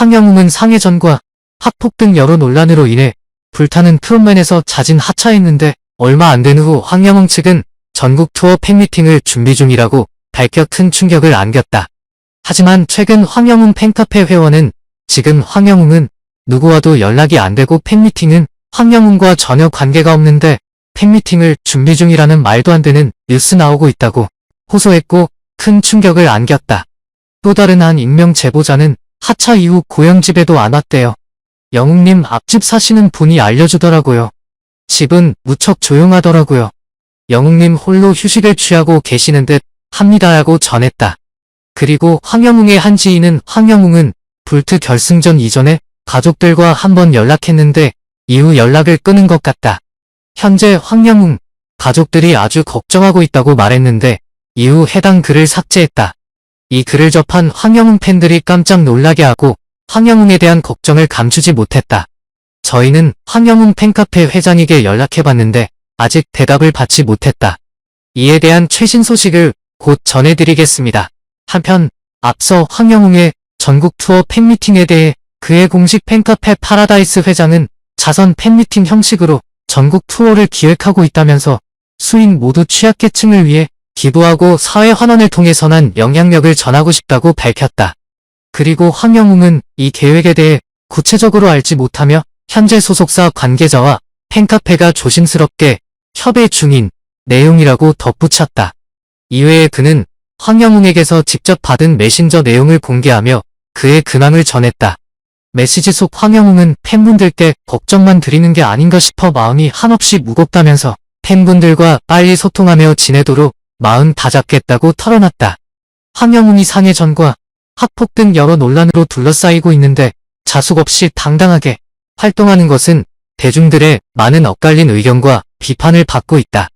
황영웅은 상해전과 학폭 등 여러 논란으로 인해 불타는 트롯맨에서 자진 하차했는데 얼마 안 된 후 황영웅 측은 전국 투어 팬미팅을 준비 중이라고 밝혀 큰 충격을 안겼다. 하지만 최근 황영웅 팬카페 회원은 지금 황영웅은 누구와도 연락이 안 되고 팬미팅은 황영웅과 전혀 관계가 없는데 팬미팅을 준비 중이라는 말도 안 되는 뉴스 나오고 있다고 호소했고 큰 충격을 안겼다. 또 다른 한 익명 제보자는 하차 이후 고향집에도 안 왔대요. 영웅님 앞집 사시는 분이 알려주더라고요. 집은 무척 조용하더라고요. 영웅님 홀로 휴식을 취하고 계시는 듯 합니다라고 전했다. 그리고 황영웅의 한 지인은 황영웅은 불트 결승전 이전에 가족들과 한번 연락했는데 이후 연락을 끊은 것 같다. 현재 황영웅 가족들이 아주 걱정하고 있다고 말했는데 이후 해당 글을 삭제했다. 이 글을 접한 황영웅 팬들이 깜짝 놀라게 하고 황영웅에 대한 걱정을 감추지 못했다. 저희는 황영웅 팬카페 회장에게 연락해봤는데 아직 대답을 받지 못했다. 이에 대한 최신 소식을 곧 전해드리겠습니다. 한편 앞서 황영웅의 전국 투어 팬미팅에 대해 그의 공식 팬카페 파라다이스 회장은 자선 팬미팅 형식으로 전국 투어를 기획하고 있다면서 수인 모두 취약계층을 위해 기부하고 사회 환원을 통해 선한 영향력을 전하고 싶다고 밝혔다. 그리고 황영웅은 이 계획에 대해 구체적으로 알지 못하며 현재 소속사 관계자와 팬카페가 조심스럽게 협의 중인 내용이라고 덧붙였다. 이외에 그는 황영웅에게서 직접 받은 메신저 내용을 공개하며 그의 근황을 전했다. 메시지 속 황영웅은 팬분들께 걱정만 드리는 게 아닌가 싶어 마음이 한없이 무겁다면서 팬분들과 빨리 소통하며 지내도록 마음 다 잡겠다고 털어놨다. 황영웅이 상해 전과 학폭 등 여러 논란으로 둘러싸이고 있는데 자숙 없이 당당하게 활동하는 것은 대중들의 많은 엇갈린 의견과 비판을 받고 있다.